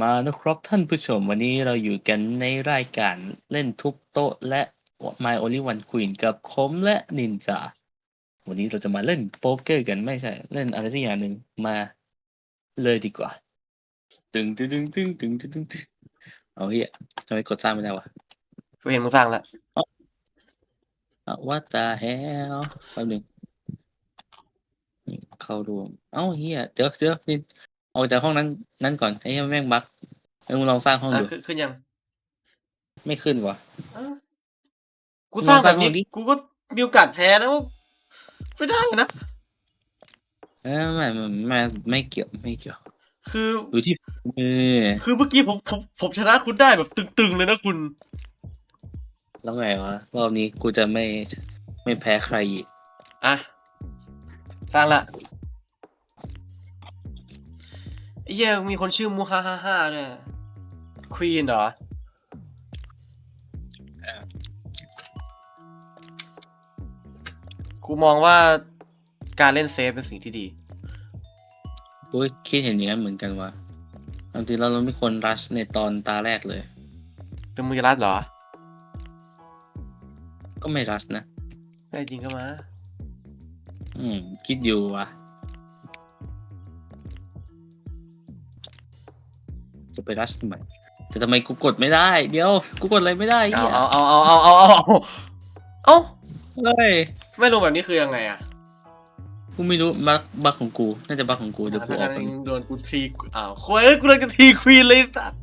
มานะครับท่านผู้ชมวันนี้เราอยู่กันในรายการเล่นทุกโต๊ะและ My Only One Queen กับคมและนินจา วันนี้เราจะมาเล่นโป๊กเกอร์กันไม่ใช่ เล่นอะไรสักอย่างหนึ่งมาเลยดีกว่า ตึงตึงตึงตึงตึงตึงตึงตึงเอาเฮียทำไมกดสร้างไม่ได้วะกูเห็นมึงสร้างแล้วว่าตาแฮลแป๊บหนึงนี่เข้าดูเอ้าเฮียเดี๋ยวเดี๋ยวนี่ ออกจากห้องนั้น นั้นก่อนไอ้เหี้ยแม่งบั๊กเอ้ยมึงลองสร้างห้องเออดูขึ้นขึ้นยังไม่ขึ้นวะเออกูสร้างแบบนี้มึงสร้างห้องดิ กูก็มีโอกาสแพ้นะไม่ได้นะ เอ้ยไม่ไม่ไม่ไม่เกี่ยวไม่เกี่ยวคืออยู่ที่มือคือเมื่อกี้ผมผมผมชนะคุณได้แบบตึงๆเลยนะคุณ แล้วไงวะรอบนี้กูจะไม่ไม่แพ้ใครอีกอะ สร้างละไอ้ เหี้ยมีคนชื่อมูฮ่าฮ่าฮ่าด้วยควีนเหรอ กูมองว่าการเล่นเซฟเป็นสิ่งที่ดี กูก็คิดเห็นอย่างนั้นเหมือนกันว่าบางทีเราเราไม่ควรรัชในตอนตาแรกเลย เป็นมือรัดเหรอ ก็ไม่รัชนะไม่จริงก็มา อืม คิดอยู่ว่ะ จะไปรัชทำไมแต่ทำไมกูกดไม่ได้ เดี๋ยวกูกดอะไรไม่ได้เอาเหี้ยเอาเอาเอาเอาเอาเอาเอาเฮ้ยไม่ลงแบบนี้คือยังไงอะกูไม่รู้บักบักของกูน่าจะบักของกูเดี๋ยวกูออกทาไปงนั้นโดนกูทีอ้าวโคุยเอ้ยกูเลยจะทีควีนเลยสัตว์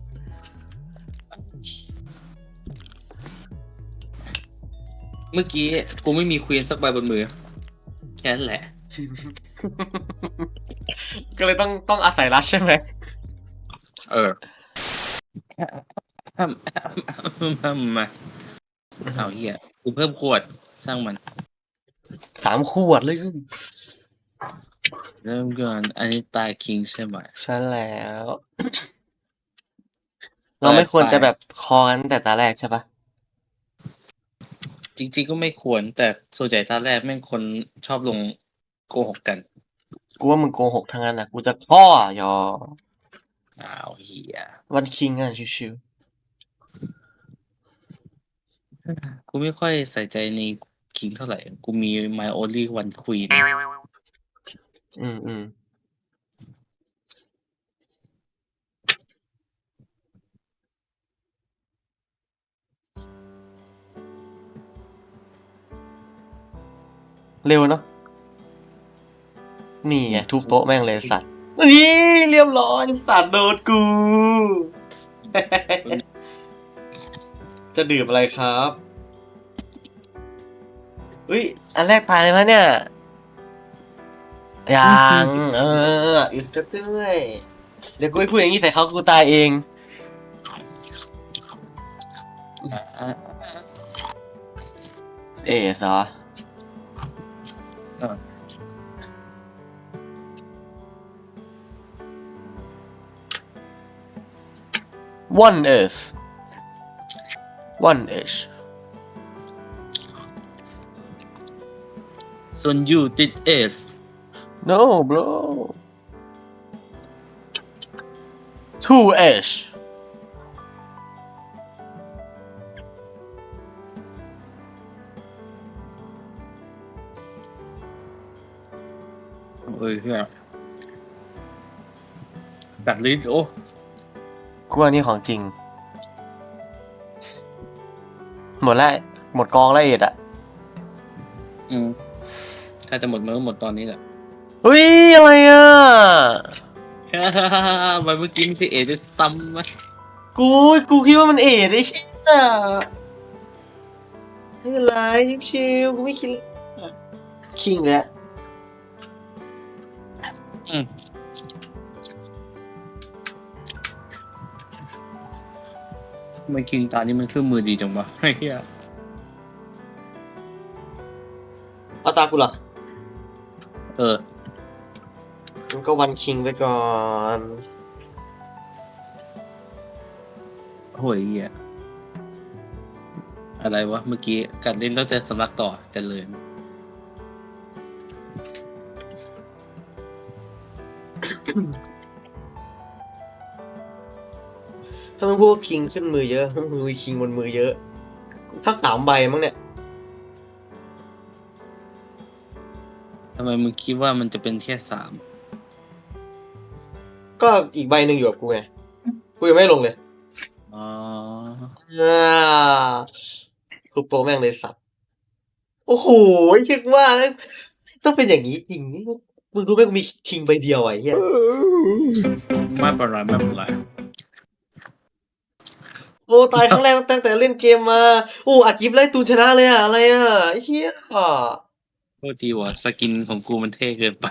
เมื่อกี้กูไม่มีควีนสักใบบนมือแค่นั้นแหละก็เลยต้องต้องอาศัยรัชใช่ไหม เออมาเอาเหี้ยกูเพิ่มขวดช่างมัน สามขวดเลยเริ่มก่อนอันนี้ตายคิงใช่ไหม ใช่แล้ว เราไม่ควรจะแบบคอกันตั้งแต่ตาแรกใช่ปะจริงๆก็ไม่ควร แต่ส่วนใหญ่ตอนแรกแม่งคนชอบลงโกหกกัน กูว่ามึงโกหกทั้งนั้นนะกูจะข้อยอ อ้าวเฮียวันคิงกันชิวกูไม่ค่อยใส่ใจในคิงเท่าไหร่ กูมี my only one queen ๆอืมอืมเร็วเนาะนี่ไงทุบโต๊ะแม่งเลยสัตว์ นี่เรียบร้อยตัดโดนกู จะดื่มอะไรครับอุ้ยอันแรกตายเลยมะเนี่ยยังเอออีกจะด้วยเดี๋ยวกูไปพูดอย่างนี้ใส่เขากูตายเองอะเอ๋ซออะ One is. One is. So you did is. No, bro. Two is. Wait here. That leads Oh. กัดลิ้นโอ้กูว่านี่ของจริง หมดแล้วหมดกองแล้วเอ็ดอะอืม ถ้าจะหมดมันก็หมดตอนนี้แหละ เฮ้ย อะไรอะ มันเมื่อกี้ไม่ใช่เอด้วยซ้ำไหมกูกูคิดว่ามันเอ็ดไอ้เชี่ยไม่เป็นไรชิวๆกูไม่คิดคิงแล้ว มันคิงตานี่มันเครื่องมือดีจังวะไอ้เหี้ยเอาตากูเหรอเออ มันก็วันคิงไปก่อน โหยเหี้ยอะไรวะ เมื่อกี้กัดเล่นแล้วจะสำลักต่อเจะเลย ถ้ามึงพูดว่าคิงขึ้นมือเยอะมึงมีคิงบนมือเยอะสักสามใบมั้งเนี่ยทำไมมึงคิดว่ามันจะเป็นแค่สามก็อีกใบหนึ่งอยู่กับกูไงกูยังไม่ลงเลยอ๋ออ่ากูโปรแม่งเลยสัตว์โอ้โหคิดว่าต้องเป็นอย่างนี้จริงมึงรู้ไหมกูมีคิงใบเดียวไอ้เหี้ยไม่เป็นไรไม่เป็นไร โอ้ตายครั้งแรกตั้งแต่เล่นเกมมาโอ้อัดคลิปไล่ตูนชนะเลยอะอะไรอะไอ้เหี้ยโทษทีว่าสกินของกูมันเท่เกินไป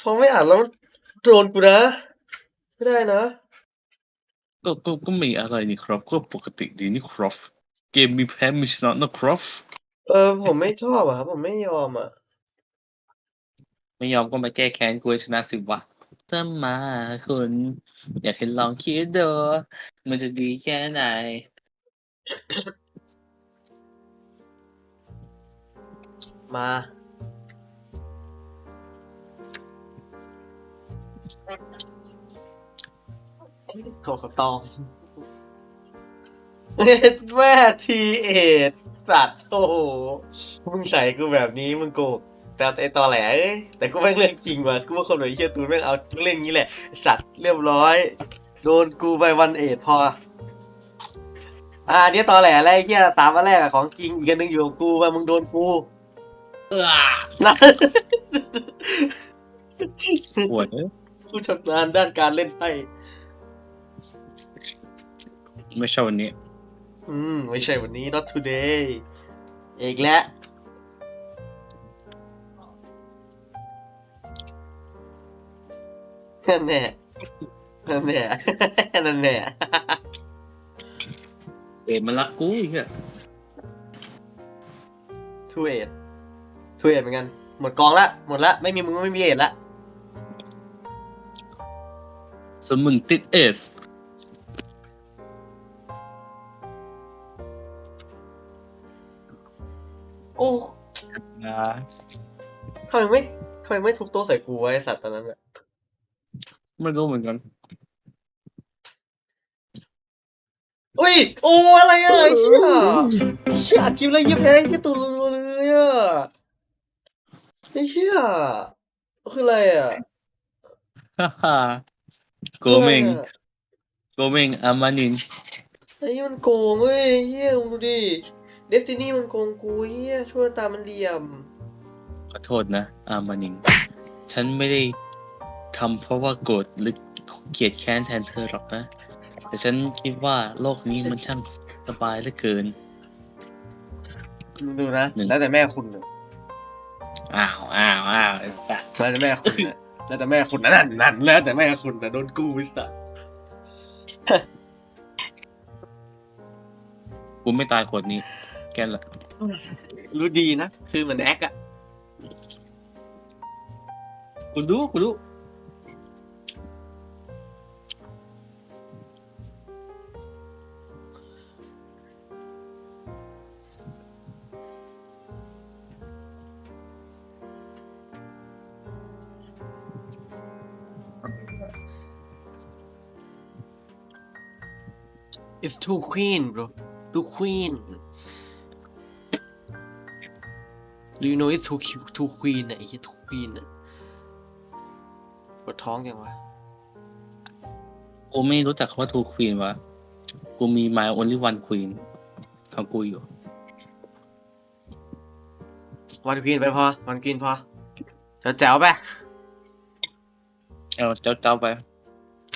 พอไม่อ่านแล้วโดนกูนะ ไม่ได้นะ ก็ก็ก็ไม่อะไรนี่ครับ ก็ปกติดีนี่ครับ เกมมีแพ้มีชนะนะครับเออผมไม่ชอบอะครับผมไม่ยอมอะไม่ยอมก็มาแก้แค้นกูให้ชนะสิวะ ถ้ามาคุณ อยากให้ลองคิดดู มันจะดีแค่ไหน มาโถกับตองแม่ทีเอ็ดสัตว์โอ้โหมึงใส่กูแบบนี้มึงโกหก แต่ไอตอแหลเอ้ยแต่กูแม่งเรื่องจริงว่ะกูว่าคนแบบไอ้เฮียตูนแม่งเอาเล่นงี้แหละสัตว์เรียบร้อย โดนกูไปวันเอ็ดพอ อ่าเนี่ยตอแหลอะไรเฮียตามมาแรกอะของจริงอีกอันหนึงอยู่กับกูว่ามึงโดนกูเออนะ ปวดเอ้ยผู้ชำนาญด้านการเล่นไพ่ไม่ใช่วันนี้ อืม ไม่ใช่วันนี้ not today อีกแล้ว นั่นแน่นั่นแน่นั่นแน่เอ็ดมันรักกูอีกอะทูเอ็ดทูเอ็ดเหมือนกัน หมดกองละ หมดละ ไม่มีมึงก็ไม่มีเอ็ดละ ส่วนมึงติดเอสโอ้นะทำไมไม่ทำไมไม่ทุบโต๊ะใส่กูไว้ไอ้สัตว์ตอนนั้นอะ ไม่รู้เหมือนกัน อุ้ย โอ้อะไรอะไอ้เชี่ยไอ้เชี่ยอัดคลิปแล้วเยี่ยแพงแค่ตัวรัวๆเลยอะไอ้เชี่ยคืออะไรอะฮ่าฮ่าโกเมงอะไรอะโกเมงอามานิน ไอ้นี่มันโกงเว้ยเฮียมึงดูดิเดสตินีมันโกงกูเฮียช่วยตามมันเหลี่ยม ขอโทษนะอามานิน ฉันไม่ได้ ทำเพราะว่าโกรธหรือเกลียดแค้นแทนเธอหรอกนะ แต่ฉันคิดว่าโลกนี้มันช่างสบายเหลือเกินมึงดูนะ หนึ่ง แล้วแต่แม่คุณนะอ้าวอ้าวอ้าวไอ้สัสแล้วแต่แม่คุณนะแล้วแต่แม่คุณนะนั่นนั่นแล้วแต่แม่คุณนะโดนกูไอ้สัสกูไม่ตายคนนี้ แกละรู้ดีนะ คือเหมือนแอคอะกูรู้กูรู้ it's too queen bro too queen do you know it's too cute too queen อะไอ้เหี้ย too queen อะปวดท้องยังวะกูไม่รู้จักคำว่าทูควีนวะ กูมี my only one queen ของกูอยู่ วันควีนไปพอวันควีนพอแจ๋วๆไป เอาเจ้าเจ้าไป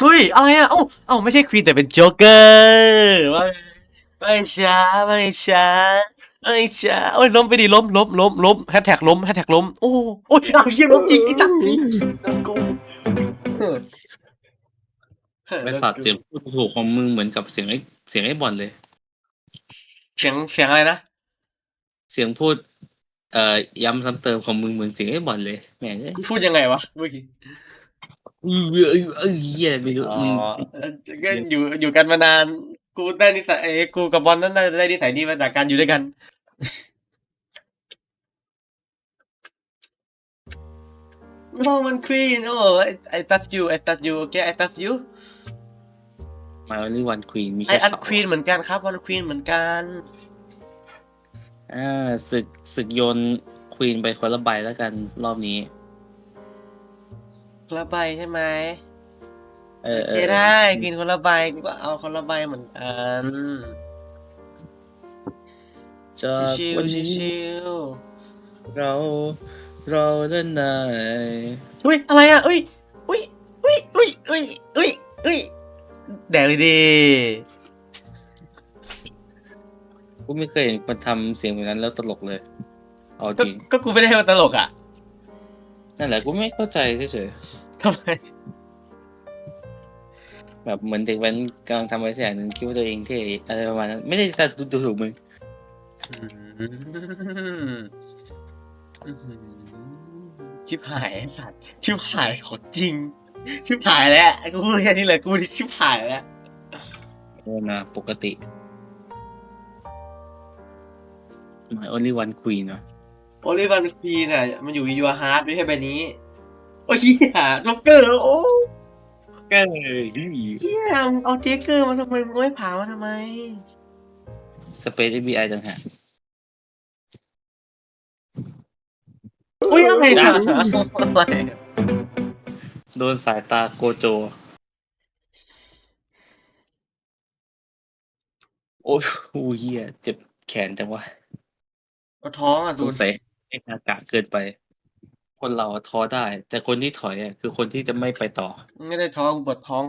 เฮ้ยอะไรอะเอ้าเอ้าไม่ใช่ควีนแต่เป็นโจ๊กเกอร์ว่าไม่ช้าไม่ช้าไม่ช้าโอ้ยล้มไปดิล้มล้มล้มล้มแฮชแท็กล้มแฮชแท็กล้มโอ้โอ้ยเอาเชี่ยล้มจริงไอ้สัตว์นี่กูไอ้สัตว์เสียงพูดถูกของมึงเหมือนกับเสียงไอ้เสียงไอ้บอลเลย เสียงเสียงอะไรนะเสียงพูด เอ่อย้ำซ้ำเติมของมึงเหมือนเสียงไอ้บอลเลยแหม่งเอ้ยกูพูดยังไงวะเมื่อกี้ อือเออเออเหี้ยไม่รู้อ๋อมึงก็อยู่อยู่กันมานาน กูได้นิสัยเอ้ยกูกับบอลนั้นน่าจะได้นิสัยนี้มาจากการอยู่ด้วยกัน โอ้มันควีนโอ้ I I touch you I touch you okay I touch you My Only One Queen มีไอแค่อันเขาควีนเหมือนกันครับวันควีนเหมือนกัน อ่าศึกศึกโยนควีนไปคนละใบแล้วกันรอบนี้ คนละใบใช่ไหมเอโออเคเออได้กินคนละใบกูก็เอาคนละใบเหมือนกันจากชิววันๆนี้ชิวเรา เราเล่นได้ๆอุ้ยอะไรอะอุ้ยอุ้ยอุ้ยอุ้ยอุ้ยอุ้ยอุ้ยแดกเลยดิกูไม่เคยเห็นคนทำเสียงแบบนั้นแล้วตลกเลย เอาก็จริง ก็กูไม่ได้ให้มันตลกอะ นั่นแหละกูไม่เข้าใจเฉย ทำไมๆแบบเหมือนเด็กแว้นกำลังทำอะไรสักอย่างหนึงคิดว่าตัวเองเท่อะไรประมาณนั้น ไม่ได้จะดูถูกมึงอืมอื้อหือชิบหายไอ้สัตว์ชิบหายของจริง ชิบหายแล้วกูพูดแค่นี้เลยกูที่ชิบหายแล้วโอ้นะปกติ My Only One Queen เนาะโอลิวันพีน่ะมันอยู่ยูฮาร์ดไม่ใช่ใบนี้โอ้ยเหี้ยจ็อกเกอร์โอ้ก็เหี้ยมึงเอาเจเกอร์มาทำไมมึงไม่ผ่ามาทำไม สเปซ FBI ต่างหากอุ้ยอะไรนะอะไรโดนสายตาโกโจ โอ้ยโอ้ยเหี้ยเจ็บแขนจังวะเอาท้องอะสดูงสัยไอ้อากาศเกินไป คนเราอะท้อได้ แต่คนที่ถอยอะคือคนที่จะไม่ไปต่อ ไม่ได้ท้องปวดท้อง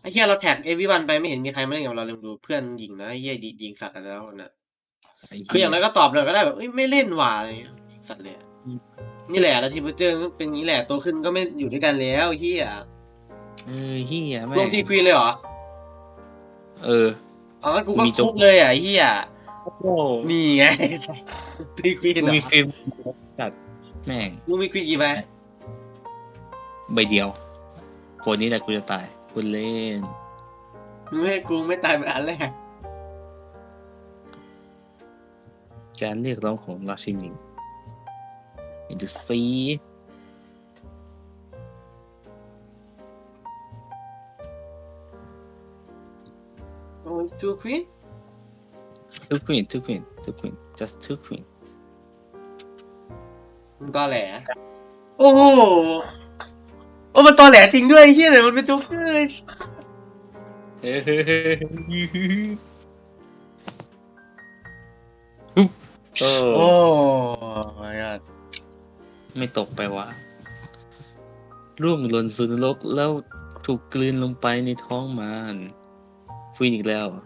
ไอ้เหี้ยเราแท็กเอวีวันไปไม่เห็นมีใครมาเล่นกับเราเลยดูเพื่อนหญิงนะไอ้เหี้ยดียิงสัตว์กันแล้วคนน่ะไเหี้คืออย่างไรก็ตอบเลยก็ได้แบบเอ้ยไม่เล่นหว่าอะไรเงี้ยสัตว์เนี่ยนี่แหละแล้วทีมเจอร์เป็นอย่างนี้แหละโตขึ้นก็ไม่อยู่ด้วยกันแล้วไอ้เฮียเออเฮียแม่รวมทีควีนเลยเหรอเออ อ๋องั้นกูก็มีจบทุบเลยอะไอ้เฮียโอ้โห นี่ไงทีควีนกูเหรมีอฟิล์มจัดแม่งมึงมีควีนกี่ใบใบเดียวคนนี้แหละกูจะตายกูเล่นมึงไม่ให้กูไม่ตายไปอันแรกการเรียกร้องของราชินีอินดูซีโอ้ยทูควีน two queen two queen two queen just two queen มึงตอแหล โอ้โหโอ้มันตอแหลจริงด้วยไอ้เฮียเลยมันเป็นโจ๊กเกอร์เฮ้ยโอ้โอ้ my god ไม่ตกไปวะร่วงหล่นสู่นรกแล้วถูกกลืนลงไปในท้องมันควีนอีกแล้วอะ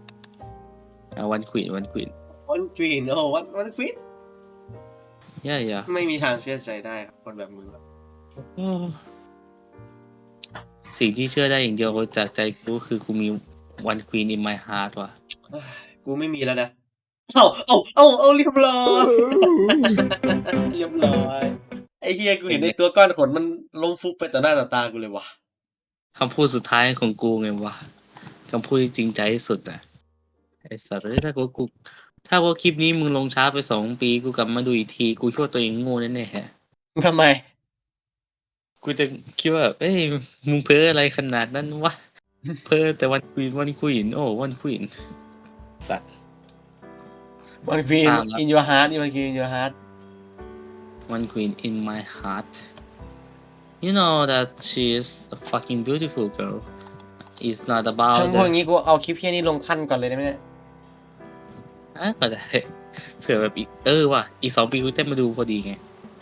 วันควีนวันควีน วันควีนโอ้วันวันควีนย่าย่าไม่มีทางเชื่อใจได้ครับคนแบบมึงอะสิ่งที่เชื่อได้อย่างเดียวจากใจกูคือกูมีวันควีน in my heart ว่ะเอ้ยกูไม่มีแล้วนะ เอาเอาเอาเอาเรียบร้อย เรียบร้อย ไอ้เฮียกูเห็นในตัวก้อนขนมันล้มฟุบไปต่อหน้าต่อตากูเลยว่ะ คำพูดสุดท้ายของกูไงวะ คำพูดที่จริงใจที่สุดอะ ไอ้สัตว์เอ้ยถ้ากูกูถ้าว่าคลิปนี้มึงลงช้าไปสองปีกูกลับมาดูอีกทีกูคิดว่าตัวเองโง่แน่ๆฮะทำไม กูจะคิดว่าเอ้ยมึงเพ้ออะไรขนาดนั้นวะ เพ้อแต่วันควีนวันควีนโอ้วันควีนสัตว์วันควีนตามแล้ว in your heart นี่มันคือ in your heart one queen in my heart you know that she is a fucking beautiful girl it's not ทั้ about งพวก the นี้กูเอาคลิปเฮียนี่ลงขั้นก่อนเลยได้ไหมเนี่ยอะ ก็ได้เผื่อแบบอีกเออว่ะอีกสองปีกูจะมาดูพอดีไง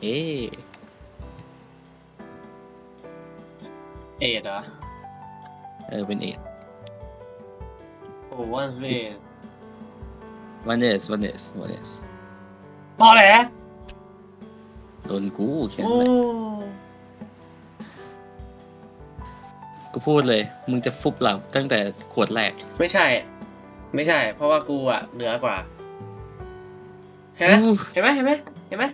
เอ๊ะเอ็ดเหรอเออเป็นเอ็ดโอ้วันสเววันเดสวันเดสวันเดสพอแหละโดนกูแค่โอ้นั้นแหละกูพูดเลย มึงจะฟุบหลับตั้งแต่ขวดแรก ไม่ใช่ ไม่ใช่ เพราะว่ากูอะเหนือกว่า เห็นไหมอู้เห็นไหมเห็นไหมเห็นไหม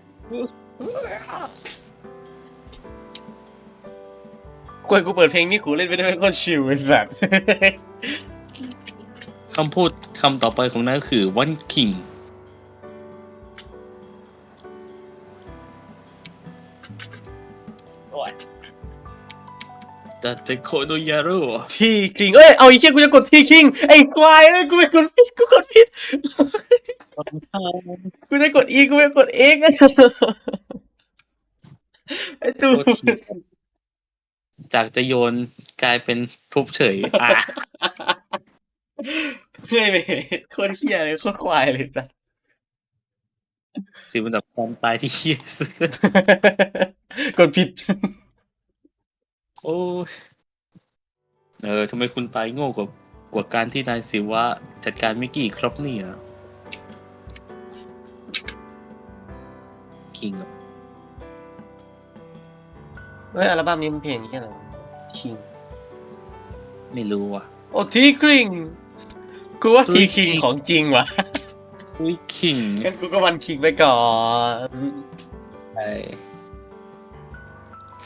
กวยกูเปิดเพลงนี่กูเล่นไปด้วยโคตรชิลเป็นแบบคำพูดคำต่อไปของนายก็คือวัน คิงแต่จะโคโดยารุทีคิงเอ้ยเอาไอ้เชี่ยกูจะกดทีคิงไอ้ควายเอ้ยกูไปกดผิดกูกดผิดกูจะกดอีกูไปกดเอ็กไอ้ตูจากจะโยนกลายเป็นทุบเฉยอะเฮ้ยเว้ยโคตรเฮี้ยเลยโคตรควายเลยนะสิมันแบบความตายที่เฮี้ยสุดกดผิด โอ้ยเออทำไมคุณตายโง่กว่ากว่าการที่นายสิวะจัดการมิกกี้ครับเนี่ยคิงเฮ้ยอัลบั้มนี้มันเพลงแค่ไหนคิงไม่รู้ว่ะ โอ้ทีคิงกูว่าทีคิง King ของจริงว่ะอุ้ยคิงงั้นกูก็วันคิงไปก่อน ไอ้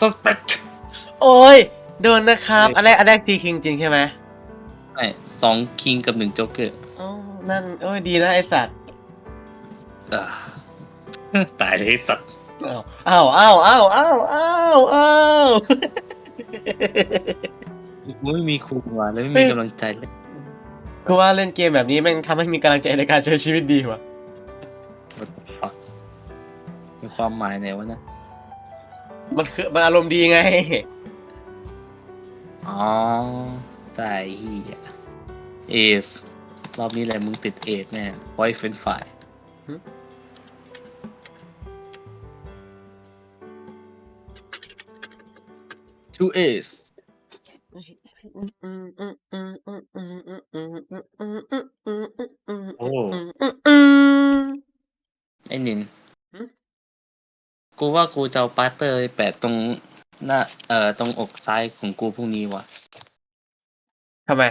suspect โอ้ยโดนนะครับ อันแรกอันแรกทีคิงจริงใช่ไหมไอ้สองคิงกับหนึ่งโจ๊กเกอร์อ๋อนั่นโอ้ยดีนะไอสัตว์อ่าตายเลยไอ้สัตว์ อ้าวอ้าวอ้าวอ้าวอ้าวอ้าวกูไม่มีครูมาแล้วไม่เฮ้มียกำลังใจเลยกูว่าเล่นเกมแบบนี้แม่งทำให้มีกำลังใจในการใช้ชีวิตดีว่ะฟักมีความหมายไหนวะนะ มันคือมันอารมณ์ดีไง อ๋อตายเฮียเอส รอบนี้แหละมึงติดเอสแน่ไว้เฟนฝ่ายหึทูเอสโอ้ไอ้นินหึกูว่ากูจะเอาปาร์เตอร์ไปแปะตรง หน้าเอ่อตรงอกซ้ายของกูพรุ่งนี้ว่ะทำไม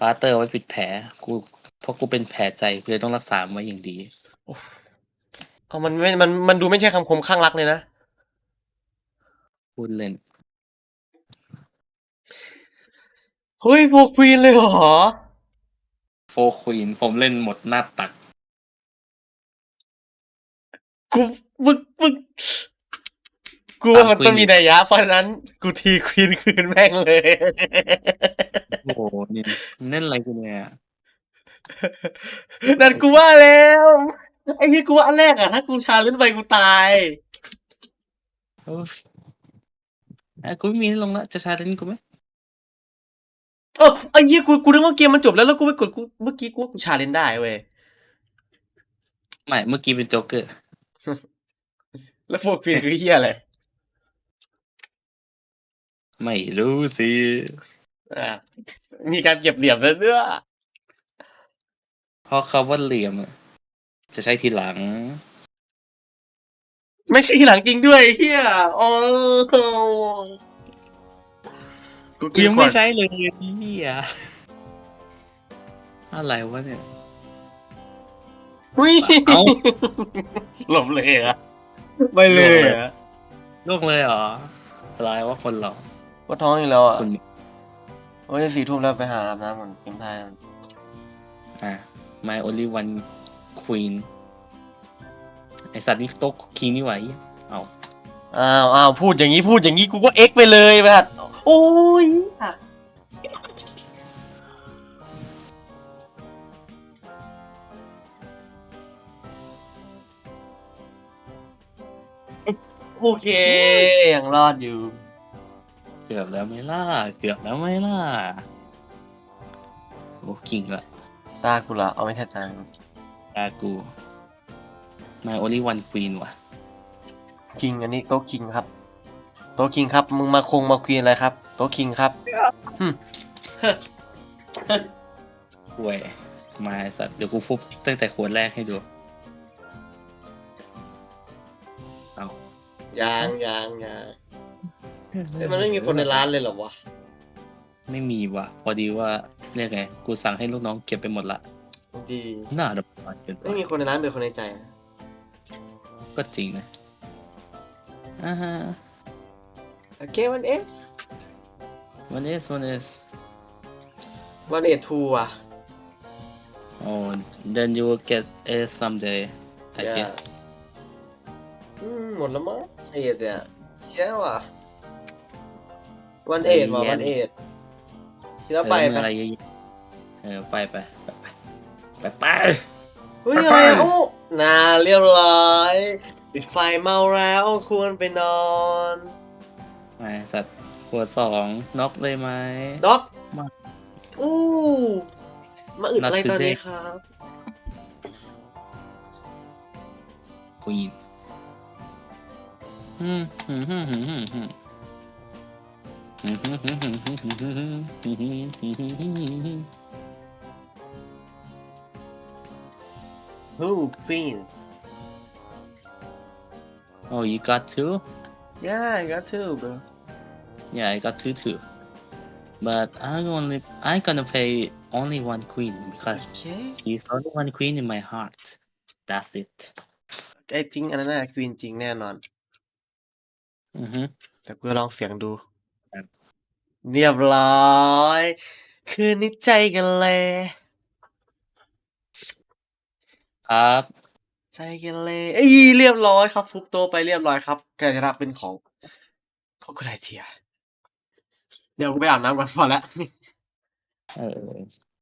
ปาร์เตอร์ไว้ปิดแผลกูเพราะกูเป็นแผลใจกูเลยต้องรักษามันไว้อย่างดี เอามันไม่มันมันดูไม่ใช่คำคมข้างรักเลยนะ พูดเล่น เฮ้ยโฟควีนเลยเหรอ โฟควีนผมเล่นหมดหน้าตัก กูมึกมึก กูว่ามันตาม Queen ต้องมีนัยยะ เพราะฉะนั้นกูทีควีนคืนแม่งเลย โอ้โหนี่เล่นอะไรกูเนี่ยนั่นกูว่าแล้วไอ้ที่กูว่าอันแรกอะถ้ากูชาเลนจ์ไปกูตายโอ้ยอะกูไม่มีให้ลงละจะชาเลนจ์กูไหมเออไอ้ยี่กูกูนึกว่าเกมมันจบแล้วแล้วกูไปกดกูเมื่อกี้กูว่ากูชาเลนจ์ได้เว้ยไม่เมื่อกี้เป็นโจ๊กเกอร์แล้วโฟกฟีนคือเฮียอะไร ไม่รู้สิอ่ามีการเก็บเหลี่ยมแล้วด้วยเพราะคำว่าเหลี่ยมอะจะใช้ทีหลัง ไม่ใช่ทีหลังจริงด้วยเฮียโอ้กูกินยังขวไม่ดใช้เลยเฮียอะไรวะเนี่ย อุ้ยเอ้า หลบเลยเหรอะไม่เลยเหรอะล่วงเลยเหรออะไรวะคนเรา ก็ท้องอยู่แล้วอะคุณโอ้ยสี่ทุ่มแล้วไปหาอาบน้ำก่อนเกมไทยอะ My Only One Queen ไอสัตว์นี่โต๊ะคิงนี่ไหวะเอาอ้าวอ้าวพูดอย่างนี้พูดอย่างนี้กูก็เอ็กไปเลยแบบโอ้ยโอเคยังรอดอยู่ เกือบแล้วไหม่ล่ะเกือบแล้วไหม่ล่ะโอ้คิงละตากูละเอาไม่แค่จังตากู My Only One Queen ว่ะ คิงอันนี้โต๊ะคิงครับ โต๊ะคิงครับ มึงมาคงมาควีนอะไรครับ โต๊ะคิงครับหึห่วย มาไอ้สัตว์เดี๋ยวกูฟุบตั้งแต่ขวดแรกให้ดูเอายางยางยาง เอ้ยมันไม่มีคนในร้านเลยเหรอวะ ไม่มีว่ะ พอดีว่าเรียกไง กูสั่งให้ลูกน้องเก็บไปหมดละดี น่าดับร้อนเกินไปไม่มีคนในร้านเป็นคนในใจก็จริงนะอ่าฮะ โอเควันเอสวันนี้วันนี้วันเอทูอะ oh then you will get a someday I Yeah. guess อืมหมดแล้วมั้งเอสเนี่ยแย่ว่ะ วันเอ็ดว่ะแย่วันเอ็ดที่เราเออไปมึงไปอะไรเยอะๆเออไปไปไปไปไปไปเฮ้ยอะไรอะโอ้น่าเรียบร้อยปิดไฟเมาแล้วควรไปนอนไอ้สัตว์หัวสองน็อกเลยไหมด็อกมา อู้มาอึด Not อะไรตอนนี้ today ครับ ควีนอืมอืมอืมอืมอืม Who, Queen? Oh, you got two? Yeah, I got two, bro. Yeah, I got two too. But I only I gonna play only one queen because okay. he's only one queen in my heart. That's it. I think Anna queen, queen, แน่นอน. Mm-hmm. ไอ้จริงอันนั้นน่ะควีนจริงแน่นอน อือฮึแต่กูลองเสียงดู เรียบร้อย คืนนี้ใจกันเลย ครับ ใจกันเลยเอ้ยเรียบร้อยครับฟุบโตะไปเรียบร้อยครับกาจะรับเป็นของของคุณไอเทีย เดี๋ยวกูไปอาบน้ำก่อนพอแล้ว เออ